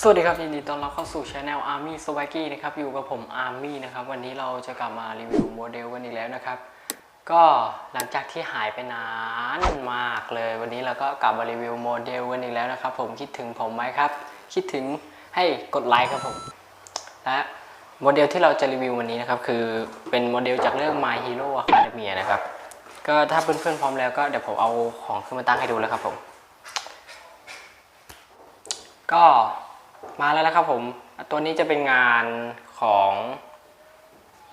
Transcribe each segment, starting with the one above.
สวัสดีครับยินดีต้อนรับเข้าสู่ช anel Army s w a g g y นะครับอยู่กับผม Army นะครับวันนี้เราจะกลับมารีวิวโมเดลกันอีกแล้วนะครับ ก็หลังจากที่หายไปนานมากเลย วันนี้เราก็กลับมารีวิวโมเดลกันอีกแล้วนะครับ ผมคิดถึงผมไหมครับ คิดถึงให้กดไลค์ครับผมและโมเดลที่เราจะรีวิววันนี้นะครับคือเป็นโมเดลจากเรื่อง My Hero Academia นะครับก็ถ้าเพื่อนๆพร้อมแล้วก็เดี๋ยวผมเอาของขึ้นมาตั้งให้ดูแล้วครับผม ก็ มาแล้วนะครับผมตัวนี้จะเป็นงานของ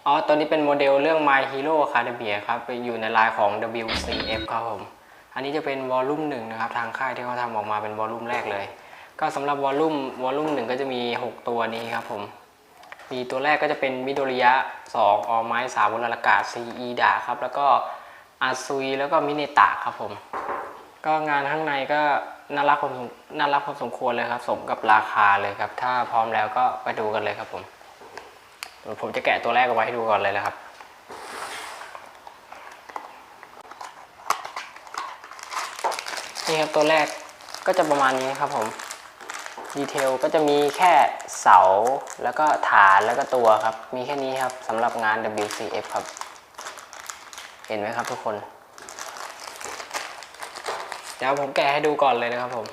อ๋อตัวนี้เป็นโมเดลเรื่อง My Hero Academia ครับไปอยู่ในลายของ WCF ครับผมอันนี้จะเป็นวอลลุ่มหนึ่งนะครับ ทางค่ายที่เขาทำออกมาเป็นวอลลุ่มแรกเลย ก็สำหรับวอลลุ่มวอลลุ่มหนึ่งก็จะมี 6 ตัวนี้ครับผมมีตัวแรกก็จะเป็นมิโดริยะ2ออไม้สาบุรากาศซีอีดาครับ แล้วก็อาซุยแล้วก็มิเนตะครับผม ก็งานข้างในก็ น่ารักพอน่ารักพอสมควรเลยครับ สมกับราคาเลยครับ ถ้าพร้อมแล้วก็ไปดูกันเลยครับผมผมจะแกะตัวแรกเออกมาให้ดูก่อนเลยนะครับ นี่ครับตัวแรกก็จะประมาณนี้ครับผมดีเทลก็จะมีแค่เสาแล้วก็ฐานแล้วก็ตัวครับ มีแค่นี้ครับสำหรับงาน WCF ครับ เห็นไหมครับทุกคน ดี๋ยวผมแกะให้ดูก่อนเลยนะครับผม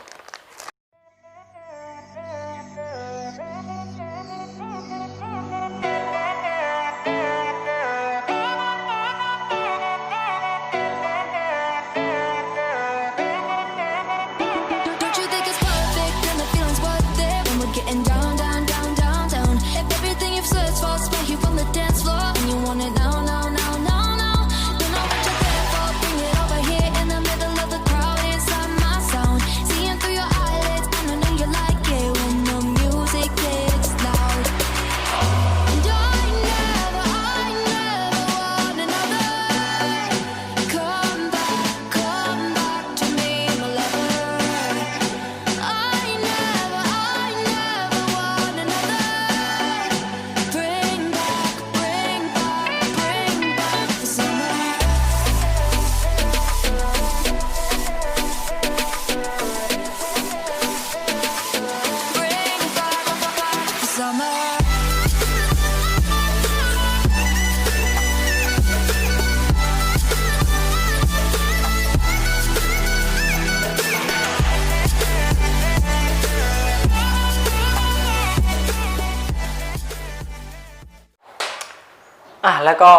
แล้วก็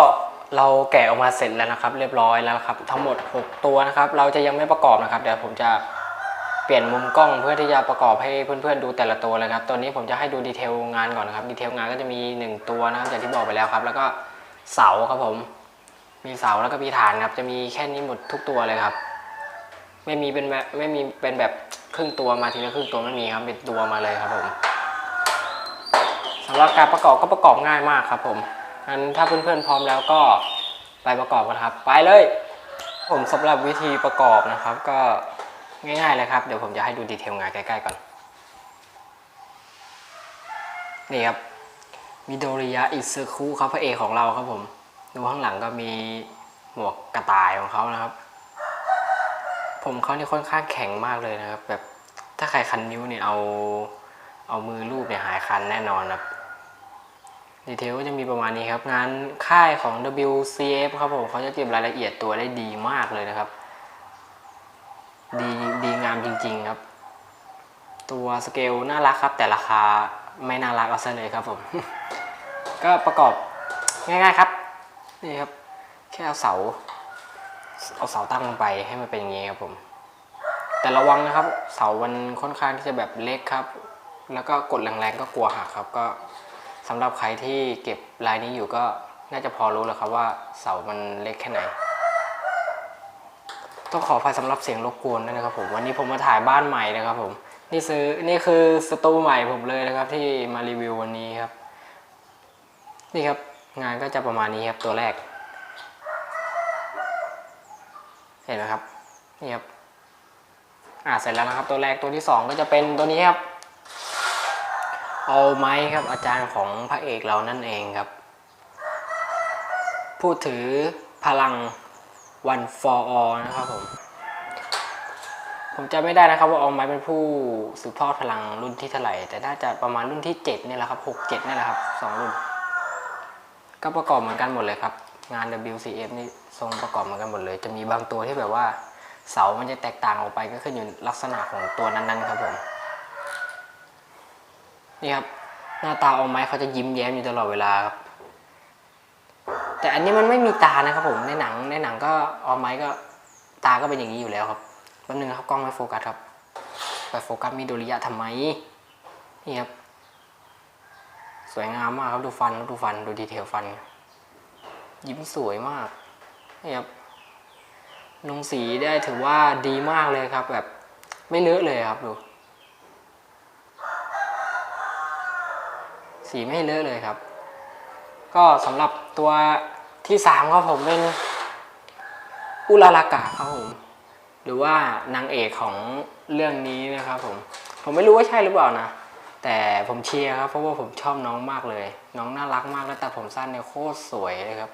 เราแกะออกมาเสร็จแล้วนะครับ เรียบร้อยแล้วครับ ทั้งหมด 6 ตัวนะครับ เราจะยังไม่ประกอบนะครับ เดี๋ยวผมจะเปลี่ยนมุมกล้องเพื่อที่จะประกอบให้เพื่อนๆดูแต่ละตัวเลยครับตัวนี้ผมจะให้ดูดีเทลงานก่อนนะครับดีเทลงานก็จะมี 1 ตัวนะครับอย่างที่บอกไปแล้วครับ แล้วก็เสาครับผม มีเสาแล้วก็มีฐานครับ จะมีแค่นี้หมดทุกตัวเลยครับ ไม่มีเป็นแบบไม่มีเป็นแบบครึ่งตัวมาทีละครึ่งตัวไม่มีครับเป็นตัวมาเลยครับผมสำหรับการประกอบก็ประกอบง่ายมากครับผม งั้นถ้าเพื่อนๆพร้อมแล้วก็ไปประกอบกันครับ ไปเลย ผมสำหรับวิธีประกอบนะครับ ก็ง่ายๆเลยครับ เดี๋ยวผมจะให้ดูดีเทลงานใกล้ๆก่อน นี่ครับมิโดริยะอิซึคุครับพระเอกของเราครับผม ดูข้างหลังก็มีหมวกกระต่ายของเขานะครับ ผมเขานี่ค่อนข้างแข็งมากเลยนะครับ แบบถ้าใครคันนิ้วเนี่ยเอาเอามือลูบเนี่ยหายคันแน่นอนครับ ดีเทลก็จะมีประมาณนี้ครับงานค่ายของ WCF ครับผมเขาจะเก็บรายละเอียดตัวได้ดีมากเลยนะครับ ดีดีงามจริงๆครับ ตัวสเกลน่ารักครับ แต่ราคาไม่น่ารักเอาซะเลยครับผม ก็ประกอบง่ายๆครับ นี่ครับ แค่เอาเสา เอาเสาตั้งลงไปให้มันเป็นอย่างนี้ครับผม แต่ระวังนะครับ เสามันค่อนข้างที่จะแบบเล็กครับ แล้วก็กดแรงๆก็กลัวหักครับก็ำหรับใครที่เก็บลายนี้อยู่ก็น่าจะพอรู้แล้วครับว่าเสามันเล็กแค่ไหน ต้องขออภัยสำหรับเสียงรบกวนด้วยนะครับผมวันนี้ผมมาถ่ายบ้านใหม่นะครับผมนี่ซื้อนี่คือสตูใหม่ผมเลยนะครับ ที่มารีวิววันนี้ครับ นี่ครับงานก็จะประมาณนี้ครับตัวแรก เห็นไหมครับนี่ครับอ่าเสร็จแล้วนะครับตัวแรกตัวที่สองก็จะเป็นตัวนี้ครับ เอาไม้ครับอาจารย์ของพระเอกเรานั่นเองครับพูดถือพลัง one for all นะครับผม ผมจะไม่ได้นะครับว่าออมไม้เป็นผู้สืบทอดพลังรุ่นที่เท่าไหร่ แต่น่าจะประมาณรุ่นที่เจ็ดนี่แหละครับหกเจ็ดนี่แหละครับสองรุ่น ก็ประกอบเหมือนกันหมดเลยครับ งาน WCF นี่ทรงประกอบเหมือนกันหมดเลย จะมีบางตัวที่แบบว่าเสามันจะแตกต่างออกไปก็ขึ้นอยู่ลักษณะของตัวนั้นๆครับผม นี่ครับ หน้าตาออมไม้เขาจะยิ้มแย้มอยู่ตลอดเวลาครับ แต่อันนี้มันไม่มีตานะครับผมในหนังในหนังก็ออมไม้ก็ตาก็เป็นอย่างนี้อยู่แล้วครับแป๊บนึงครับกล้องไม่โฟกัสครับไปโฟกัสมิโดริยะทำไมนี่ครับสวยงามมากครับดูฟันดูฟันดูดีเทลฟัน ยิ้มสวยมากนี่ครับลงสีได้ถือว่าดีมากเลยครับ แบบไม่เลอะเลยครับดู สีไม่เลอะเลยครับ ก็สำหรับตัวที่สามครับผมเป็นอุลารากะครับผม หรือว่านางเอกของเรื่องนี้นะครับผม ผมไม่รู้ว่าใช่หรือเปล่านะ แต่ผมเชียร์ครับเพราะว่าผมชอบน้องมากเลย น้องน่ารักมากแล้วแต่ผมสั้นเนี่ยโคตรสวยเลยครับ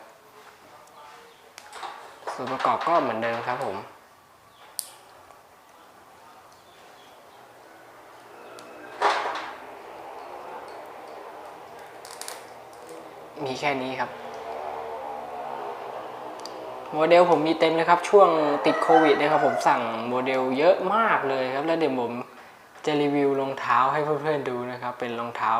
ส่วนประกอบก็เหมือนเดิมครับผม มีแค่นี้ครับ โมเดลผมมีเต็มเลยครับ ช่วงติดโควิดนะครับ ผมสั่งโมเดลเยอะมากเลยครับ แล้วเดี๋ยวผมจะรีวิวรองเท้าให้เพื่อนๆดูนะครับ เป็นรองเท้า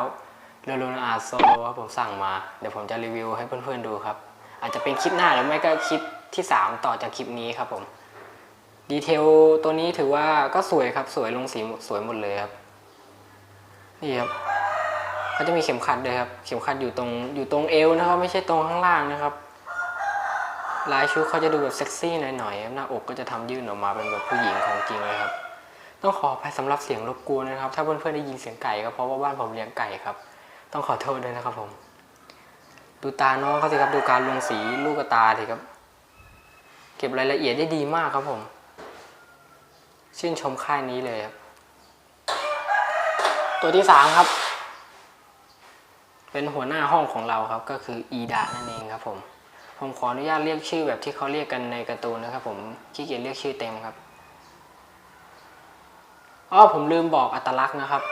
เรโลนาอาโซครับผมสั่งมา เดี๋ยวผมจะรีวิวให้เพื่อนๆดูครับ อาจจะเป็นคลิปหน้าหรือไม่ก็คลิปที่ 3 ต่อจากคลิปนี้ครับผมดีเทลตัวนี้ถือว่าก็สวยครับสวยลงสีสวยหมดเลยครับ นี่ครับ เขาจะมีเข็มขัดด้วยครับ เข็มขัดอยู่ตรงอยู่ตรงเอวนะครับ ไม่ใช่ตรงข้างล่างนะครับลายชุดเขาจะดูแบบเซ็กซี่หน่อยๆหน้าอกก็จะทำยื่นออกมาเป็นแบบผู้หญิงของจริงเลยครับ ต้องขออภัยสำหรับเสียงรบกวนนะครับ ถ้าเพื่อนๆได้ยินเสียงไก่ก็เพราะว่าบ้านผมเลี้ยงไก่ครับ ต้องขอโทษด้วยนะครับผม ดูตาน้องเขาสิครับดูการลงสีลูกตาสิครับ เก็บรายละเอียดได้ดีมากครับผม ชื่นชมค่ายนี้เลยครับ ตัวที่สามครับ เป็นหัวหน้าห้องของเราครับก็คืออีดานั่นเองครับผม ผมขออนุญาตเรียกชื่อแบบที่เขาเรียกกันในการ์ตูนนะครับผมขี้เกียจเรียกชื่อเต็มครับอ๋อผมลืมบอกอัตลักษณ์นะครับ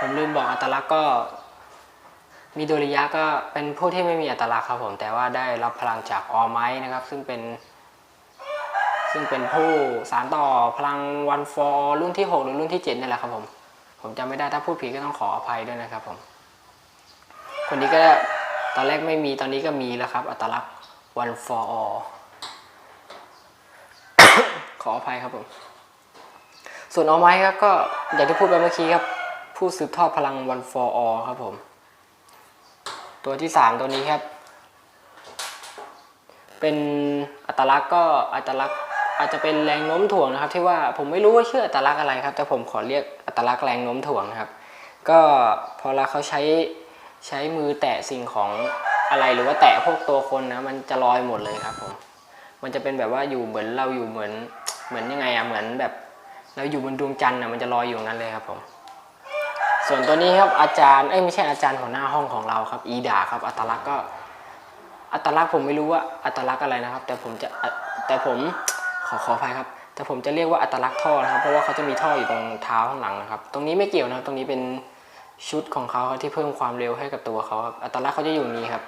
ผมลืมบอกอัตลักษณ์ก็มิโดริยะก็เป็นผู้ที่ไม่มีอัตลักษณ์ครับผมแต่ว่าได้รับพลังจากออไมนะครับ ซึ่งเป็น ซึ่งเป็นผู้สารต่อพลังวันฟอร์รุ่นที่ 6 หรือรุ่นที่ 7นี่แหละครับผม ผมจำไม่ได้ถ้าพูดผิดก็ต้องขออภัยด้วยนะครับผม คนนี้ก็ตอนแรกไม่มีตอนนี้ก็มีแล้วครับ อัตลักษณ์ one for all ขออภัยครับผม ส่วนเอาไม้ครับก็อย่างที่พูดไปเมื่อกี้ครับ ผู้สืบทอดพลัง one for all ครับผม ตัวที่สามตัวนี้ครับ เป็นอัตลักษณ์ก็อัตลักษณ์อาจจะเป็นแรงโน้มถ่วงนะครับ ที่ว่าผมไม่รู้ว่าชื่ออัตลักษณ์อะไรครับ แต่ผมขอเรียกอัตลักษณ์แรงโน้มถ่วงนะครับ ก็พอเราเขาใช้ ใช้มือแตะสิ่งของอะไรหรือว่าแตะพวกตัวคนนะมันจะลอยหมดเลยครับผมมันจะเป็นแบบว่าอยู่เหมือนเราอยู่เหมือนเหมือนยังไงอะเหมือนแบบเราอยู่บนดวงจันทร์อะมันจะลอยอยู่นั้นเลยครับผม ส่วนตัวนี้ครับอาจารย์เอ้ยไม่ใช่อาจารย์หัวหน้าห้องของเราครับ อีดาครับ อัตลักษณ์ก็อัตลักษณ์ผมไม่รู้ว่าอัตลักษณ์อะไรนะครับ แต่ผมจะแต่ผมขอขออภัยครับ แต่ผมจะเรียกว่าอัตลักษณ์ท่อนะครับ เพราะว่าเขาจะมีท่ออยู่ตรงเท้าข้างหลังนะครับ ตรงนี้ไม่เกี่ยวนะตรงนี้เป็น ชุดของเขาที่เพิ่มความเร็วให้กับตัวเขาครับอัตลักษณ์เขาจะอยู่นี้ครับ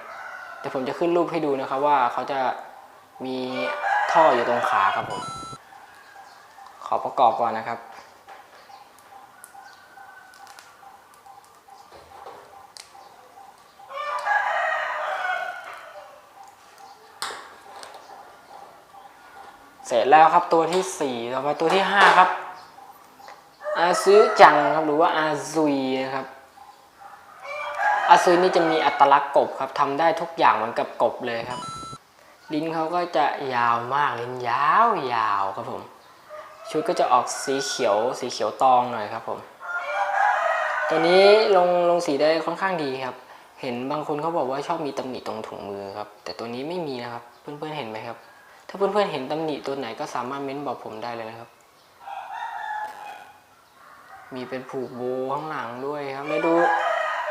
เดี๋ยวผมจะขึ้นรูปให้ดูนะครับว่าเขาจะมีท่ออยู่ตรงขาครับผม ขอประกอบก่อนนะครับ เสร็จแล้วครับตัวที่สี่ต่อไปตัวที่ห้าครับอาซุจังครับหรือว่าอาซุยนะครับ อาซุยนี่จะมีอัตลักษณ์กบครับทำได้ทุกอย่างเหมือนกับกบเลยครับ ลิ้นเขาก็จะยาวมากลิ้นยาวยาวครับผม ชุดก็จะออกสีเขียวสีเขียวตองหน่อยครับผม ตัวนี้ลงลงสีได้ค่อนข้างดีครับ เห็นบางคนเขาบอกว่าชอบมีตำหนิตรงถุงมือครับ แต่ตัวนี้ไม่มีนะครับ เพื่อนๆเห็นไหมครับ ถ้าเพื่อนๆเห็นตำหนิตัวไหนก็สามารถเม้นบอกผมได้เลยนะครับมีเป็นผูกโบข้างหลังด้วยครับม่ดู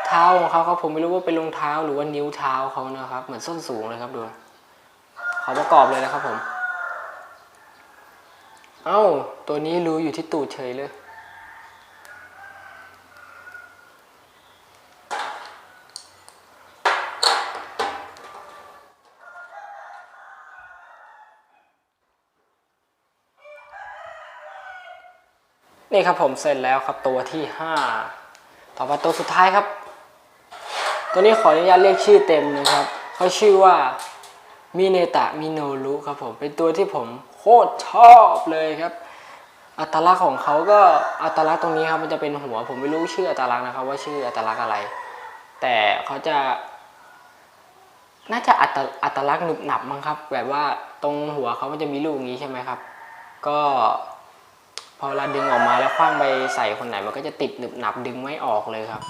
เท้าของเขาครับผมไม่รู้ว่าเป็นรองเท้าหรือว่านิ้วเท้าเขานะครับ เหมือนส้นสูงเลยครับดูขอประกอบเลยนะครับผม เอ้าตัวนี้รู้อยู่ที่ตูดเฉยเลยนี่ครับผมเสร็จแล้วครับตัวที่ห้าต่อไปตัวสุดท้ายครับ ตัวนี้ขออนุญาตเรียกชื่อเต็มนะครับเขาชื่อว่ามิเนตะมิโนรุครับผมเป็นตัวที่ผมโคตรชอบเลยครับ อัตลักษณ์ของเขาก็อัตลักษณ์ตรงนี้ครับมันจะเป็นหัว ผมไม่รู้ชื่ออัตลักษณ์นะครับ ว่าชื่ออัตลักษณ์อะไร แต่เขาจะ น่าจะอัตอัตลักษณ์หนึบหนับมั้งครับ แบบว่าตรงหัวเขามันจะมีลูกอย่างนี้ใช่ไหมครับ ก็พอเวลาดึงออกมาแล้วคว้างไปใส่คนไหนมันก็จะติดหนึบหนับดึงไม่ออกเลยครับ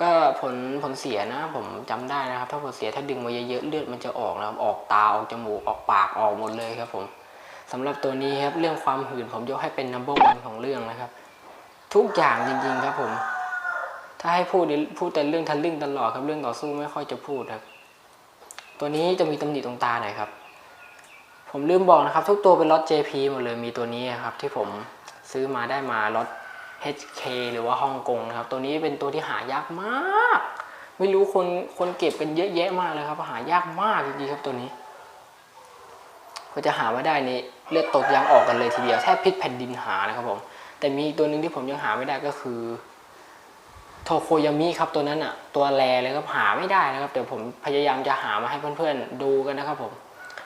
ก็ผลผลเสียนะ ผมจำได้นะครับ ถ้าผลเสียถ้าดึงมาเยอะๆเลือดมันจะออกนะครับออกตาออกจมูกออกปากออกหมดเลยครับผมสำหรับตัวนี้ครับเรื่องความหืนผมยกให้เป็น number one ของเรื่องนะครับ ทุกอย่างจริงๆครับผม ถ้าให้พูดพูดแต่เรื่องทะลึ่งตลอดครับเรื่องต่อสู้ไม่ค่อยจะพูดครับ ตัวนี้จะมีตำหนิตรงตาหน่อยครับ ผมลืมบอกนะครับ ทุกตัวเป็นรถ JP หมดเลยมีตัวนี้ครับ ที่ผมซื้อมาได้มารถ HK หรือว่าฮ่องกงนะครับ ตัวนี้เป็นตัวที่หายากมาก ไม่รู้คนคนเก็บกันเยอะแยะมากเลยครับหายากมากจริงๆครับตัวนี้ ก็จะหามาได้นี่เลือดตกยางออกกันเลยทีเดียวแทบพิษแผ่นดินหานะครับผมแต่มีตัวหนึ่งที่ผมยังหาไม่ได้ก็คือโทโคยามิครับตัวนั้นอะตัวแรเลยครับหาไม่ได้นะครับเดี๋ยวผมพยายามจะหามาให้เพื่อนๆดูกันนะครับผม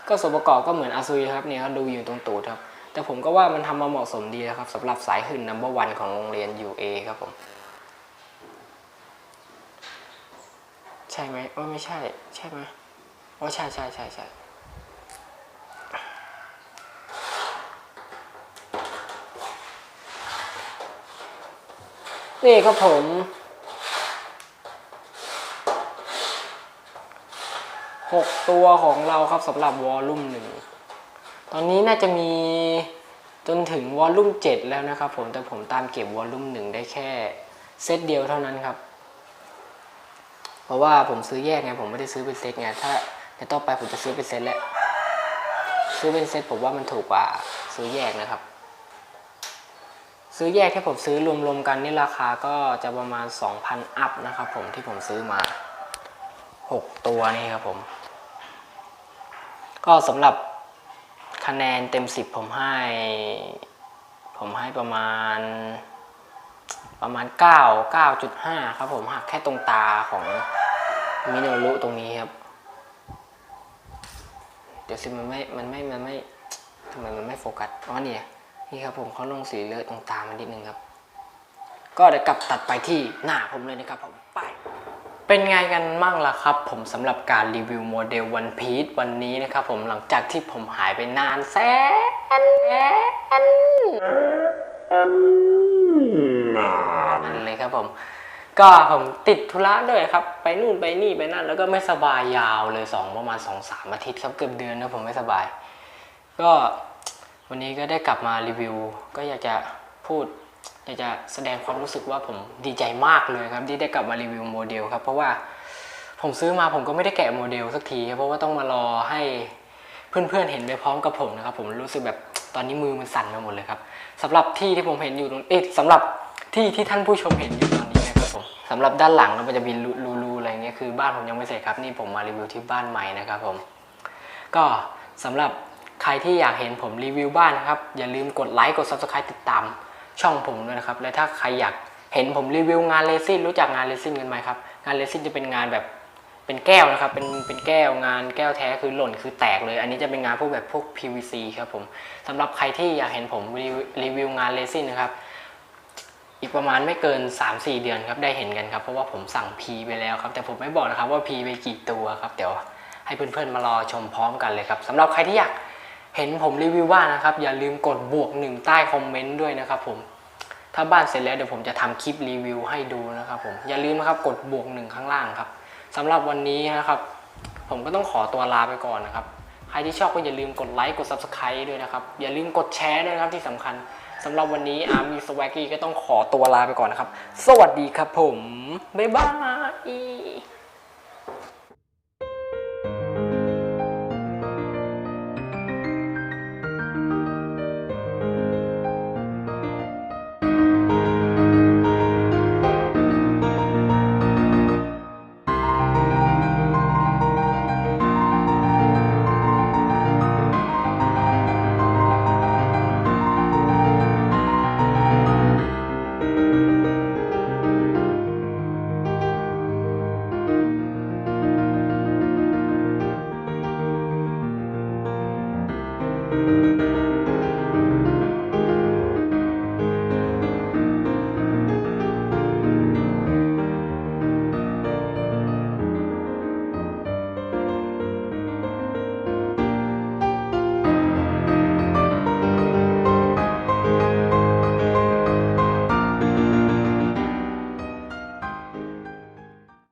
ก็ส่วนประกอบก็เหมือนอาซุยครับเนี่ยเขาดูอยู่ตรงตูดครับ แต่ผมก็ว่ามันทำมาเหมาะสมดีนะครับสำหรับสายหื่นนัมเบอร์วันของโรงเรียน UA ครับผม ใช่ไหมโอ้ไม่ใช่ ใช่ไหมโอ้ใช่ใช่ใช่ใช่นี่ครับผมหกตัวของเราครับสำหรับวอลลุ่มหนึ่ง ตอนนี้น่าจะมีจนถึงวอลลุ่มเจ็ดแล้วนะครับผมแต่ผมตามเก็บวอลลุ่มหนึ่งได้แค่เซตเดียวเท่านั้นครับ เพราะว่าผมซื้อแยกไงผมไม่ได้ซื้อเป็นเซตไงถ้าในต่อไปผมจะซื้อเป็นเซตแหละซื้อเป็นเซตผมว่ามันถูกกว่าซื้อแยกนะครับ ซื้อแยกที่ผมซื้อรวมๆกันนี่ราคาก็จะประมาณ 2,000 อัพนะครับ ผมที่ผมซื้อมา 6 ตัวนี่ครับผม ก็สำหรับ คะแนนเต็ม10ผมให้ ผมให้ประมาณ ประมาณ 9 9.5 ครับผมหักแค่ตรงตาของมิโนรุตรงนี้ครับ เดี๋ยวสิมันไม่ มันไม่ มันไม่ทำไมมันไม่โฟกัส อ๋อเนี่ย นี่ครับผมเขาลงสีเลือดตรงตามันนิดนึงครับ ก็เดี๋ยวกลับตัดไปที่หน้าผมเลยนะครับผม ไป เป็นไงกันมั่งล่ะครับ ผมสำหรับการรีวิวโมเดล One Piece วันนี้นะครับผมหลังจากที่ผมหายไปนานแสนแสนนเลยครับผม ก็ผมติดธุระด้วยครับ ไปนู่นไปนี่ไปนั่น แล้วก็ไม่สบายยาวเลยสองประมาณสองสามอาทิตย์ครับเกือบเดือนนะผมไม่สบาย ก็วันนี้ก็ได้กลับมารีวิว ก็อยากจะพูด อยากจะแสดงความรู้สึกว่าผมดีใจมากเลยครับที่ได้กลับมารีวิวโมเดลครับเพราะว่าผมซื้อมาผมก็ไม่ได้แกะโมเดลสักทีครับเพราะว่าต้องมารอให้เพื่อนๆเห็นไปพร้อมกับผมนะครับผมรู้สึกแบบตอนนี้มือมันสั่นไปหมดเลยครับสำหรับที่ที่ผมเห็นอยู่ตรงเอ๊ะสำหรับที่ที่ท่านผู้ชมเห็นอยู่ตอนนี้นะครับผมสำหรับด้านหลังมันจะมีรูๆอะไรเงี้ยคือบ้านผมยังไม่เสร็จครับนี่ผมมารีวิวที่บ้านใหม่นะครับผมก็สำหรับใครที่อยากเห็นผมรีวิวบ้านนะครับอย่าลืมกดไลค์กด subscribe ติดตาม ช่องผมด้วยนะครับ และถ้าใครอยากเห็นผมรีวิวงานเลซินรู้จักงานเลซินกันไหมครับ งานเลซินจะเป็นงานแบบเป็นแก้วนะครับ เป็นเป็นแก้วงานแก้วแท้คือหล่นคือแตกเลย อันนี้จะเป็นงานพวกแบบพวก PVC ครับผมสำหรับใครที่อยากเห็นผมรีวิวรีวิวงานเลซินนะครับอีกประมาณไม่เกิน 3-4 เดือนครับได้เห็นกันครับ เพราะว่าผมสั่งพีไปแล้วครับ แต่ผมไม่บอกนะครับว่าพีไปกี่ตัวครับ เดี๋ยวให้เพื่อนๆมารอชมพร้อมกันเลยครับสำหรับใครที่อยาก เห็นผมรีวิวบ้านนะครับ อย่าลืมกดบวกหนึ่งใต้คอมเมนต์ด้วยนะครับผมถ้าบ้านเสร็จแล้วเดี๋ยวผมจะทำคลิปรีวิวให้ดูนะครับผมอย่าลืมนะครับกดบวกหนึ่งข้างล่างครับสำหรับวันนี้นะครับ ผมก็ต้องขอตัวลาไปก่อนนะครับ ใครที่ชอบก็อย่าลืมกดไลค์กด subscribe ด้วยนะครับ อย่าลืมกดแชร์ด้วยนะครับที่สำคัญสำหรับวันนี้อาร์มีสวักกี้ก็ต้องขอตัวลาไปก่อนนะครับ สวัสดีครับผมบ๊ายบาย